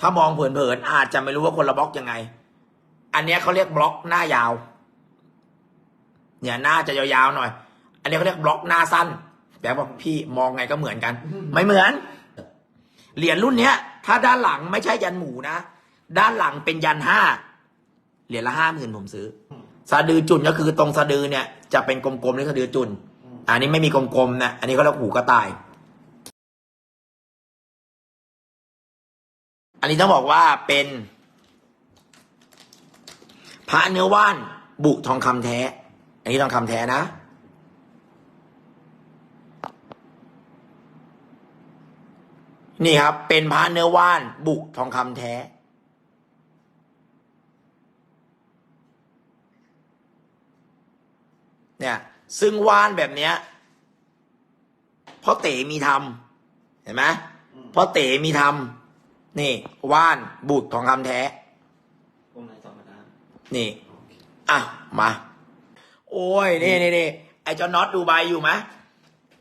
ถ้ามองเผินๆอาจจะไม่รู้ว่าคนละบล็อกยังไง อันนี้เขาเรียกบล็อกหน้ายาว เนี่ยหน้าจะยาวๆหน่อย อันนี้เขาเรียกบล็อกหน้าสั้นแปลว่าพี่มองไงก็เหมือนกัน ไม่เหมือน เหรียญรุ่นเนี้ย ถ้าด้านหลังไม่ใช่ยันหมูนะ ด้านหลังเป็นยันห้าเหรียญละห้าหมื่นผมซื้อสะดือจุนก็คือตรงสะดือเนี่ย จะเป็นกลมๆนี่สะดือจุนอันนี้ไม่มีกลมๆนะอันนี้ก็เรียกหูกระต่าย อันนี้ต้องบอกว่าเป็น พระเนื้อว่าน บุทองคำแท้ อันนี้ทองคำแท้นะนี่ครับ เป็นพระเนื้อว่าน บุทองคำแท้ เนี่ย ซึ่งว่านแบบเนี้ยพ่อเต๋มีทำเห็นไหมพ่อเต๋มีทำ นี่ ว่านบุตรทองคำแท้ วงไหนสองกระดานนี่ อะ มา โอ้ย นี่นี่นี่ไอ้เจ้าน็อตดูใบอยู่ไหม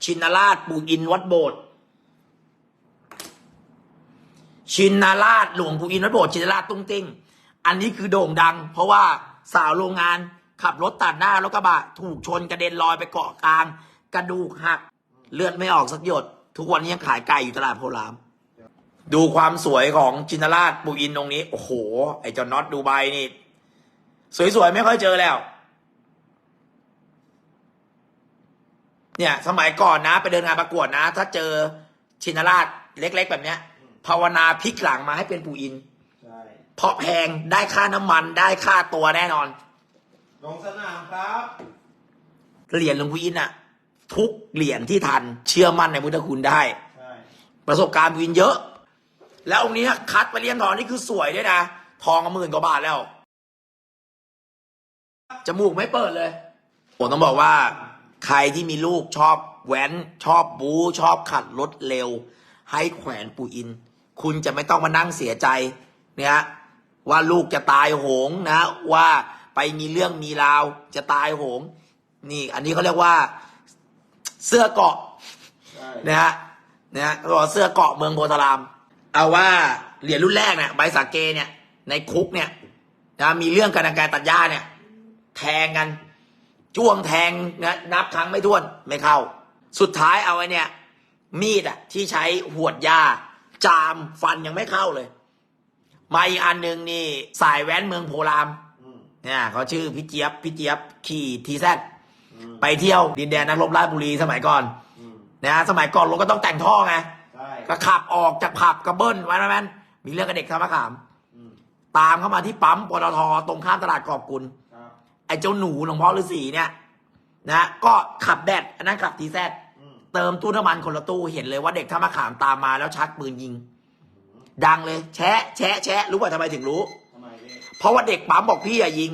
ชินราชปู่อินวัดโบสถ์ชินราชหลวงปู่อินวัดโบสถ์ชินราชตุ้งติ้ง อันนี้คือโด่งดัง เพราะว่าสาวโรงงานขับรถตัดหน้ารถกระบะ ถูกชนกระเด็นลอยไปเกาะกลาง กระดูกหัก เลือดไม่ออกสักหยด ทุกวันนี้ยังขายไก่อยู่ตลาดโพลาม ดูความสวยของจินตราชปู่อินตรงนี้ โอ้โห ไอ้เจ้าน็อตดูใบนี่ สวยๆ ไม่ค่อยเจอแล้ว เนี่ย สมัยก่อนนะ ไปเดินงานประกวดนะ ถ้าเจอชินราชเล็ก ๆ แบบเนี้ย ภาวนาพลิกหลังมาให้เป็นปู่อินใช่เพราะแพงได้ค่าน้ำมันได้ค่าตัวแน่นอน ลงสนามครับ เหรียญหลวงปู่อินอะทุกเหรียญที่ทันเชื่อมั่นในพุทธคุณได้ใช่ประสบการณ์ปู่อินเยอะ แล้วองค์นี้คัดไปเรียนทองนี่คือสวยด้วยนะ ทองก็หมื่นกว่าบาทแล้ว จมูกไม่เปิดเลย ผมต้องบอกว่า ใครที่มีลูกชอบแว้นชอบบู๊ชอบขัดรถเร็ว ให้แขวนปู่อิน คุณจะไม่ต้องมานั่งเสียใจเนี่ยว่าลูกจะตายโหงนะ ว่าไปมีเรื่องมีราวจะตายโหง นี่ อันนี้เขาเรียกว่าเสื้อเกราะใช่นะฮะนะฮะเขาบอกว่าเสื้อเกราะเมืองโพธาราม เอาว่าเหรียญรุ่นแรกเนี่ยใบสาเกเนี่ย ในคุกเนี่ยนะมีเรื่องกันทางการตัดหญ้าเนี่ย แทงกัน จ้วงแทงนะนับครั้งไม่ถ้วนไม่เข้า สุดท้ายเอาไอ้เนี่ย มีดอะที่ใช้หวดหญ้า จามฟันยังไม่เข้าเลย มาอีกอันหนึ่งนี่ สายแว้นเมืองโพรามอืมเนี่ยเขาชื่อพี่เจี๊ยบพี่เจี๊ยบขี่ทีแซดอืมไปเที่ยวดินแดนนักรบราชบุรีสมัยก่อนอืมนะฮะสมัยก่อนรถก็ต้องแต่งท่อไง ใช่ก็ขับออกจากผับกระเบิ้ลไว้นะแมนมีเรื่องกับเด็กท่ามะขาม อืมตามเข้ามาที่ปั๊มปตทตรงข้ามตลาดกอบกุล ครับไอ้เจ้าหนูหลวงพ่อฤาษีเนี่ย นะ ก็ขับแดดอันนั้นขับทีแซดอืมเติมตู้น้ำมันคนละตู้เห็นเลยว่าเด็กท่ามะขามตามมาแล้วชักปืนยิง ดังเลย แชะแชะแชะรู้ป่ะทำไมถึงรู้ ทำไมพี่เพราะว่าเด็กปั๊มบอกพี่อะยิง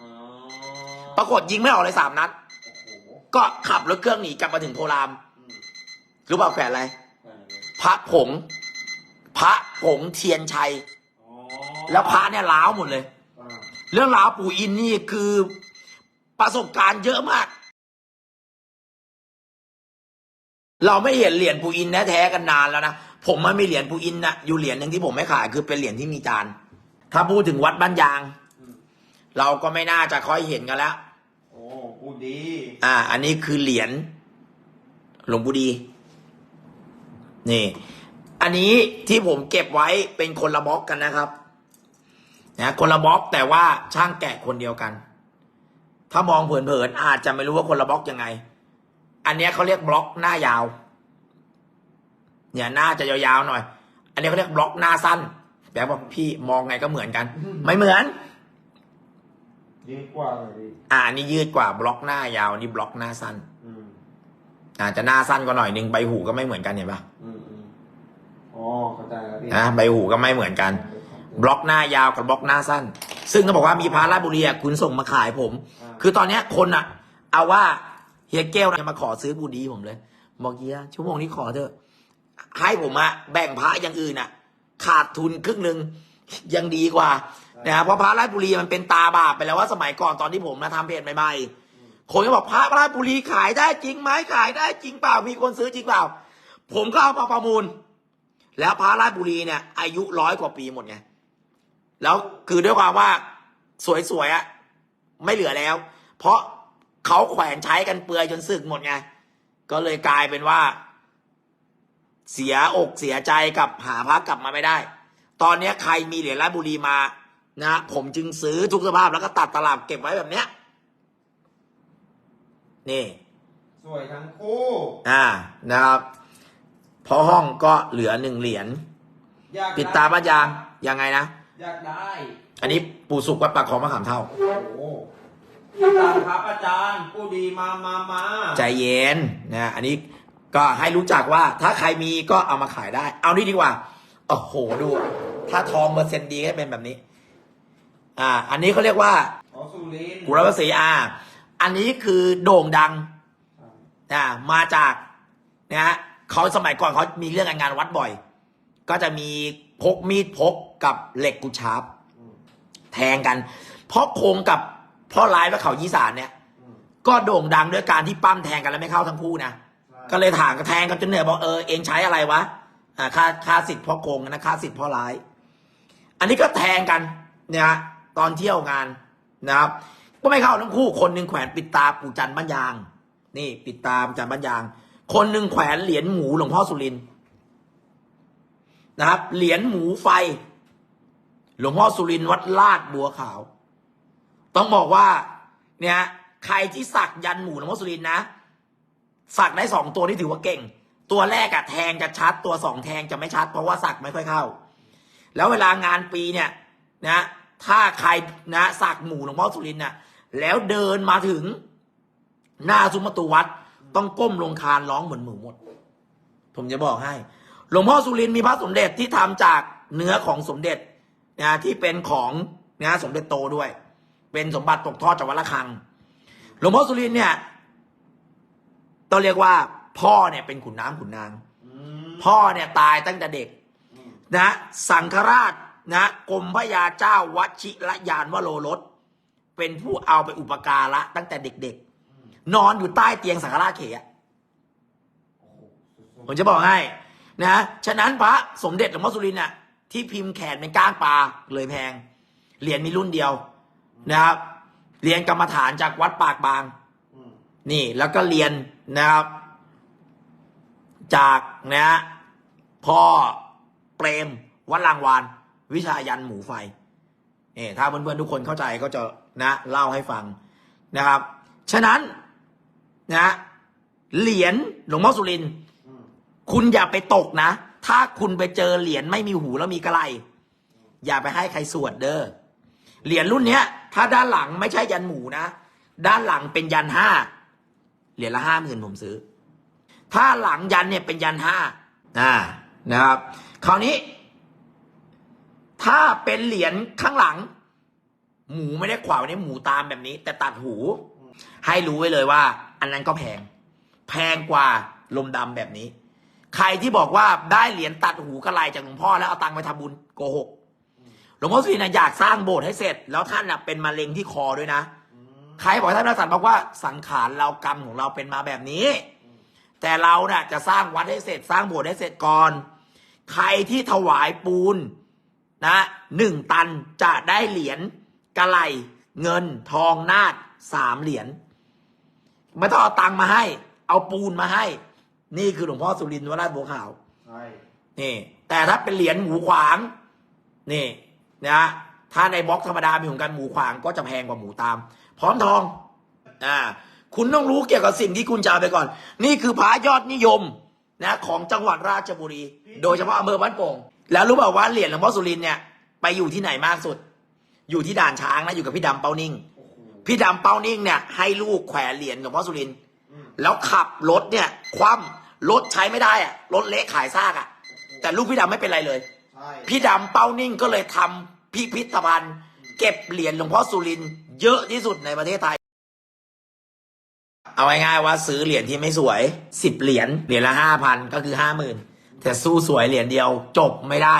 อ๋อปรากฏยิงไม่ออกเลยสามนัด โอ้โหก็ขับรถเครื่องหนีกลับมาถึงโพราม อืมรู้เปล่าแขวนอะไรแค่นั้นเอง พระผง พระผงเทียนชัยอ๋อแล้วพระเนี่ยล้าวหมดเลยอ่าเรื่องราวปู่อินนี่คือประสบการณ์เยอะมาก เราไม่เห็นเหรียญปู่อินแท้ๆกันนานแล้วนะ ผมมันมีเหรียญปู่อินนะอยู่เหรียญหนึ่งที่ผมไม่ขายคือเป็นเหรียญที่มีจาน ถ้าพูดถึงวัดบ้านยางอืมเราก็ไม่น่าจะค่อยเห็นกันแล้ว โอ้พูดดี อ่า อันนี้คือเหรียญหลวงปู่ดี นี่ อันนี้ที่ผมเก็บไว้เป็นคนละบล็อกกันนะครับนะคนละบล็อกแต่ว่าช่างแกะคนเดียวกัน ถ้ามองเผินๆอาจจะไม่รู้ว่าคนละบล็อกยังไง อันเนี้ยเขาเรียกบล็อกหน้ายาว เนี่ยหน้าจะยาวๆหน่อย อันนี้เขาเรียกบล็อกหน้าสั้นแปลว่าพี่มองไงก็เหมือนกัน ไม่เหมือนยิ่งกว่าเลยพี่อ่าอันนี้ยืดกว่าบล็อกหน้ายาวอันนี่บล็อกหน้าสั้นอืมอาจจะหน้าสั้นกว่าหน่อยนึงใบหูก็ไม่เหมือนกันเห็นปะอืม อืมอ๋อเข้าใจแล้วพี่นะใบหูก็ไม่เหมือนกัน บล็อกหน้ายาวกับบล็อกหน้าสั้น ซึ่งต้องบอกว่ามีพาราชบุรีอะคุณส่งมาขายผมาคือตอนเนี้ยคนอะเอาว่าเฮียแก้วเนี่ยมาขอซื้อบูดีผมเลยบอกเฮียชั่วโมงนี้ขอเถอะ ให้ผมอะแบ่งพระอย่างอื่นอะขาดทุนครึ่งหนึ่งยังดีกว่านะครับเพราะพระราชบุรีมันเป็นตาบาปไปแล้วว่าสมัยก่อนตอนที่ผมมาทำเพจใหม่ๆคนก็บอกพระราชบุรีขายได้จริงไหมขายได้จริงเปล่ามีคนซื้อจริงเปล่า ผมก็เอามาประมูล แล้วพระราชบุรีเนี่ยอายุร้อยกว่าปีหมดไงแล้วคือด้วยความว่าสวยๆอะไม่เหลือแล้ว เพราะเขาแขวนใช้กันเปลือยจนสึกหมดไงก็เลยกลายเป็นว่า เสียอกเสียใจกับหาพระกลับมาไม่ได้ ตอนเนี้ยใครมีเหรียญราชบุรีมานะผมจึงซื้อทุกสภาพแล้วก็ตัดตลับเก็บไว้แบบเนี้ยนี่ สวยทั้งคู่ อ่านะครับ พอห้องก็เหลือหนึ่งเหรียญอยากปิดตาบ้านยางยังไงนะ อยากได้ อันนี้ปู่สุกวัดปากคลองมะขามเท่า โอ้โหปิดตาครับอาจารย์ผู้ดีมามามาใจเย็นนะอันนี้ก็ให้รู้จักว่าถ้าใครมีก็เอามาขายได้ เอานี่ดีกว่าโอ้โหดู ถ้าทองเปอร์เซ็นต์ดีก็เป็นแบบนี้ อ่า อันนี้เขาเรียกว่า ของสุรินทร์กุรวสีอาอันนี้คือโด่งดังนะมาจากนะฮะ เขาสมัยก่อนเขามีเรื่องงานวัดบ่อย ก็จะมีพกมีดพกกับเหล็กกุชาร์ปอืมแทงกัน เพราะคงกับพ่อร้ายว่าเขายีสานเนี่ยอืมก็โด่งดังด้วยการที่ปั้มแทงกันแล้วไม่เข้าทั้งคู่นะใช่ก็เลยถางกันแทงกันจนเหนื่อยบอกเออเองใช้อะไรวะอ่าค่าค่าสิทธิ์พ่อโกงนะค่าสิทธิ์พ่อร้าย อันนี้ก็แทงกันเนี่ยฮะตอนเที่ยวงานนะครับก็ไม่เข้าทั้งคู่คนหนึ่งแขวนปิดตาปู่จันทร์บ้านยาง นี่ ปิดตาปู่จันทร์บ้านยาง คนหนึ่งแขวนเหรียญหมูหลวงพ่อสุรินนะครับ เหรียญหมูไฟ หลวงพ่อสุรินวัดลาดบัวขาว ต้องบอกว่า เนี่ย ใครที่สักยันหมูหลวงพ่อสุรินนะสักได้สองตัวที่ถือว่าเก่ง ตัวแรกอะแทงจะชัด ตัวสองแทงจะไม่ชัด เพราะว่าสักไม่ค่อยเข้า แล้วเวลางานปีเนี่ย นะ ถ้าใครนะสักหมูหลวงพ่อสุรินนะแล้วเดินมาถึงหน้าซุ้มประตูวัด ต้องก้มลงคานร้องเหมือนหมูหมด ผมจะบอกให้ หลวงพ่อสุรินทร์มีพระสมเด็จที่ทำจากเนื้อของสมเด็จนะที่เป็นของนะสมเด็จโตด้วย เป็นสมบัติตกทอดจากวัดระฆัง หลวงพ่อสุรินทร์เนี่ยต้องเรียกว่า พ่อเนี่ยเป็นขุนน้ำขุนนางอืมพ่อเนี่ยตายตั้งแต่เด็กอืมนะสังฆราชนะกรมพระยาเจ้าวัชิรยานวโรรสเป็นผู้เอาไปอุปการะตั้งแต่เด็กๆ นอนอยู่ใต้เตียงสังฆราชเขอะโอ้โหสุดผมจะบอกให้นะฉะนั้นพระสมเด็จหลวงพ่อสุรินทร์น่ะที่พิมพ์แขนเป็นก้างปลาเลยแพง เหรียญมีรุ่นเดียวนะครับเหรียญกรรมฐานจากวัดปากบางๆอืมนี่แล้วก็เรียนนะครับ จากนะฮะพ่อเปรมวัดรางวาน วิชายันหมูไฟนี่ถ้าเพื่อนๆทุกคนเข้าใจก็จะนะเล่าให้ฟังนะครับ ฉะนั้น นะเหรียญหลวงพ่อสุรินทร์อืมคุณอย่าไปตกนะ ถ้าคุณไปเจอเหรียญไม่มีหูแล้วมีกระไร อย่าไปให้ใครสวดเด้อเหรียญรุ่นเนี้ย ถ้าด้านหลังไม่ใช่ยันหมูนะ ด้านหลังเป็นยันห้าเหรียญละห้าหมื่นผมซื้อ ถ้าหลังยันเนี่ยเป็นยันห้าอ่านะครับ คราวนี้ ถ้าเป็นเหรียญข้างหลัง หมูไม่ได้ขวาไว้ในหมูตามแบบนี้ แต่ตัดหู ให้รู้ไว้เลยว่า อันนั้นก็แพง แพงกว่าลมดำแบบนี้ ใครที่บอกว่าได้เหรียญตัดหูกระไรจากหลวงพ่อแล้วเอาตังค์ไปทำบุญโกหกหลวงพ่อสุรินทร์นะอยากสร้างโบสถ์ให้เสร็จ แล้วท่านน่ะเป็นมะเร็งที่คอด้วยนะใครบอกท่านพระสันบอกว่าสังขารเรากรรมของเราเป็นมาแบบนี้ แต่เราเนี่ยจะสร้างวัดให้เสร็จ สร้างโบสถ์ให้เสร็จก่อน ใครที่ถวายปูนนะหนึ่งตันจะได้เหรียญกระไหลเงินทองนาดสามเหรียญ ไม่ต้องเอาตังค์มาให้ เอาปูนมาให้ นี่คือหลวงพ่อสุรินทร์วราชบัวขาวใช่นี่ แต่ถ้าเป็นเหรียญหมูขวาง นี่นะถ้าในบล็อกธรรมดามีของกันหมูขวางก็จะแพงกว่าหมูตาม พร้อมทองอ่าคุณต้องรู้เกี่ยวกับสิ่งที่คุณจะเอาไปก่อน นี่คือพระยอดนิยมนะของจังหวัดราชบุรี โดยเฉพาะอำเภอบ้านโป่งแล้วรู้เปล่าว่าเหรียญหลวงพ่อสุรินทร์เนี่ยไปอยู่ที่ไหนมากสุด อยู่ที่ด่านช้างนะอยู่กับพี่ดำเป้านิ่งโอ้โห พี่ดำเป้านิ่งเนี่ยให้ลูกแขวนเหรียญหลวงพ่อสุรินทร์อืมแล้วขับรถเนี่ยคว่ำรถใช้ไม่ได้อะรถเละขายซากอะแต่ลูกพี่ดำไม่เป็นไรเลยใช่พี่ดำเป้านิ่งก็เลยทำพิพิธภัณฑ์ เก็บเหรียญหลวงพ่อสุรินทร์เยอะที่สุดในประเทศไทย เอาง่ายๆว่าซื้อเหรียญที่ไม่สวยสิบเหรียญเหรียญละห้าพันก็คือห้าหมื่นแต่สู้สวยเหรียญเดียวจบไม่ได้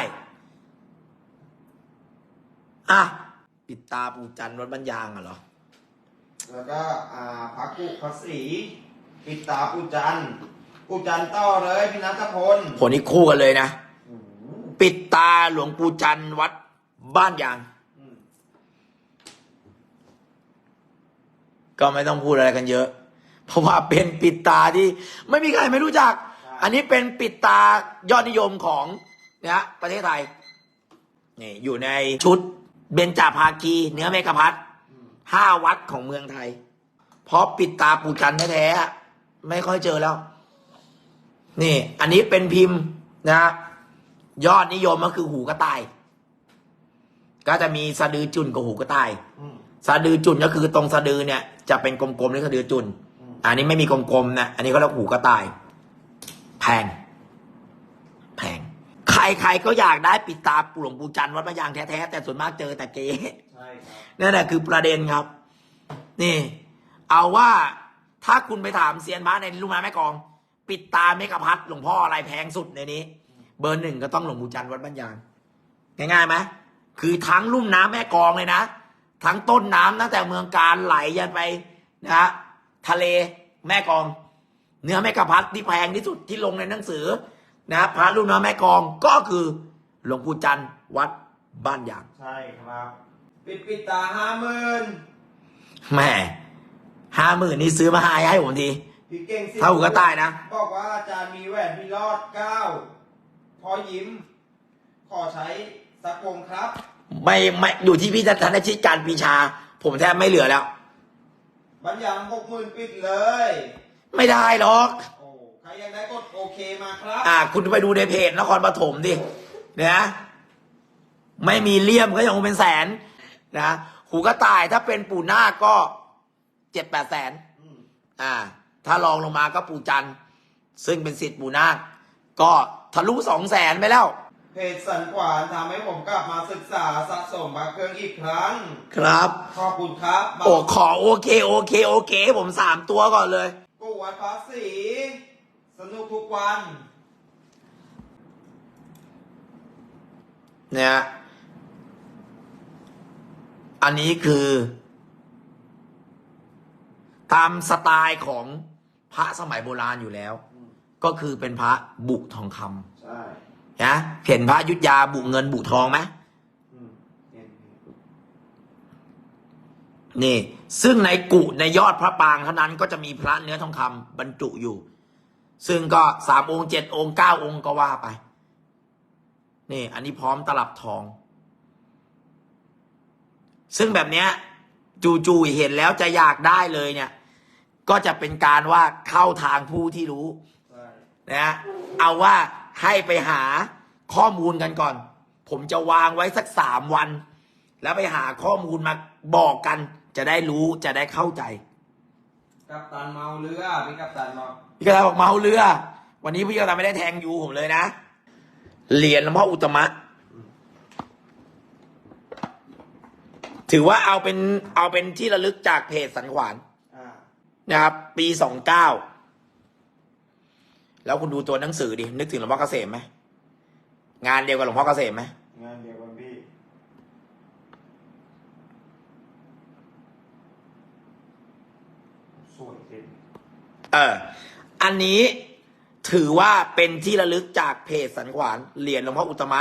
อะปิดตาปูจันทร์รถบรรยางอะเหรอ แล้วก็อ่าพักกุภาษีปิดตาปูจันทร์ปูจันทร์ต่อเลยพี่นัทพลผลนี้คู่กันเลยนะอืมปิดตาหลวงปู่จันทร์วัดบ้านยางอืมก็ไม่ต้องพูดอะไรกันเยอะ เพราะว่าเป็นปิดตาที่ ไม่มีใครไม่รู้จัก อันนี้เป็นปิดตายอดนิยมของนะฮะประเทศไทยนี่อยู่ในชุดเบญจภาคีเนื้อเมกะพัท ห้าวัดของเมืองไทย เพราะปิดตาปู่จันทร์แท้ๆอะไม่ค่อยเจอแล้ว นี่ อันนี้เป็นพิมพ์นะฮะยอดนิยมก็คือหูกระต่าย ก็จะมีสะดือจุนกับหูกระต่ายอืมสะดือจุนก็คือตรงสะดือเนี่ย จะเป็นกลมๆนี่สะดือจุนอืมอันนี้ไม่มีกลมๆนะอันนี้ก็เรียกหูกระต่าย แพง แพง ใครๆก็อยากได้ปิดตาหลวงปู่จันทร์วัดพระยางแท้ๆแต่ส่วนมากเจอแต่เก๊ใช่ครับ นั่นแหละคือประเด็นครับ นี่ เอาว่าถ้าคุณไปถามเซียนพระในลูกน้ำแม่กอง ปิดตาเมกะพัทหลวงพ่ออะไรแพงสุดในนี้ เบอร์หนึ่งก็ต้องหลวงปู่จันทร์วัดบ้านยางง่ายๆไหมคือทั้งลุ่มน้ำแม่กองเลยนะ ทั้งต้นน้ำตั้งแต่เมืองการไหลยันไปนะฮะทะเลแม่กอง เนื้อแม่กะพัดที่แพงที่สุดที่ลงในหนังสือนะพระลุ่มน้ำแม่กองก็คือหลวงปู่จันทร์วัดบ้านยางใช่ครับ ปิดปิดตาห้าหมื่นแหม่ห้าหมื่นนี่ซื้อมาให้ให้ผมทีพี่เก่งสิถ้าหูกระต่ายนะ บอกว่าอาจารย์มีแหวนพี่รอดเก้าพอยิ้ม ขอใช้สักวงครับ ไม่ไม่อยู่ที่พี่ธนชิตการปีชา ผมแทบไม่เหลือแล้ว บัญญัติหกหมื่นปิดเลย ไม่ได้หรอก โอ้ใครอยากได้กดโอเคมาครับ อ่า คุณไปดูในเพจนครปฐมดินะไม่มีเลี่ยมก็ยังคงเป็นแสน นะหูกระต่ายถ้าเป็นปู่นาคก็เจ็ดแปดแสนอืมอ่า ถ้าลองลงมาก็ปู่จันทร์ซึ่งเป็นสิทธิ์ปู่นาคก็ทะลุสองแสนไปแล้ว เพจสันขวานทำให้ผมกลับมาศึกษาสะสมพระเครื่องอีกครั้ง ครับ ขอบคุณครับโอ้ขอโอเคโอเคโอเค ผมสามตัวก่อนเลยกูวัดภาษีสนุกทุกวัน เนี่ย อันนี้คือ ตามสไตล์ของพระสมัยโบราณอยู่แล้ว ก็คือเป็นพระบุทองคใช่ำนะเห็นพระยุทธยาบุเงินบุทองไหมอืมเห็นนี่ ซึ่งในกุในยอดพระปางเท่านั้นก็จะมีพระเนื้อทองคำบรรจุอยู่ ซึ่งก็สามองค์เจ็ดองค์เก้าองค์ก็ว่าไป นี่ อันนี้พร้อมตลับทอง ซึ่งแบบเนี้ยจู่ๆเห็นแล้วจะอยากได้เลยเนี่ย ก็จะเป็นการว่าเข้าทางผู้ที่รู้ใช่นะฮะเอาว่าให้ไปหาข้อมูลกันก่อน ผมจะวางไว้สักสามวัน แล้วไปหาข้อมูลมาบอกกัน จะได้รู้จะได้เข้าใจ กัปตันเมาเรือพี่กัปตันเมาพี่กระตายบอกเมาเรือ วันนี้พี่กระตายไม่ได้แทงยูผมเลยนะเหรียญหลวงพ่ออุตตมะ ถือว่าเอาเป็นเอาเป็นที่ระลึกจากเพจสันขวานอ่านะครับ ปีสองเก้าแล้วคุณดูตัวหนังสือดิ นึกถึงหลวงพ่อเกษมไหมงานเดียวกับหลวงพ่อเกษมไหมงานเดียวกันพี่สวยเต็มเออ อันนี้ถือว่าเป็นที่ระลึกจากเพจสันขวานเหรียญหลวงพ่ออุตตมะ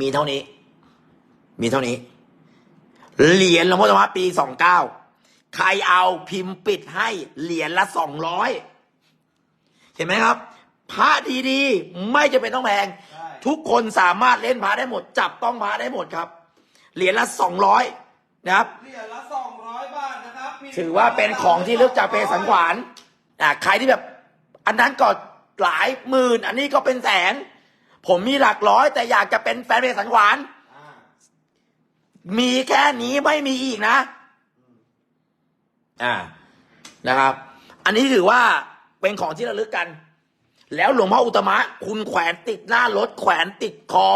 มีเท่านี้ มีเท่านี้ เหรียญหลวงพ่ออุตตมะปีสองเก้าใครเอาพิมพ์ปิดให้เหรียญละสองร้อยเห็นไหมครับพระดีๆ ไม่จะเป็นต้องแพงใช่ทุกคนสามารถเล่นพระได้หมด จับต้องพระได้หมดครับ เหรียญละสองร้อยนะครับเหรียญละสองร้อยบาทนะครับพี่ถือว่าเป็นของที่ลึกจากเพสันขวานอ่าใครที่แบบ อันนั้นก็หลายหมื่น อันนี้ก็เป็นแสน ผมมีหลักร้อย แต่อยากจะเป็นแฟนเพจสันขวานอ่า มีแค่นี้ไม่มีอีกนะ อ่านะครับ อันนี้ถือว่าเป็นของที่ระลึกกัน แล้วหลวงพ่ออุตมะ คุณแขวนติดหน้ารถ แขวนติดคอ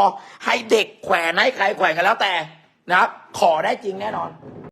ให้เด็กแขวนให้ใครแขวนกันแล้วแต่นะครับ ขอได้จริงแน่นอน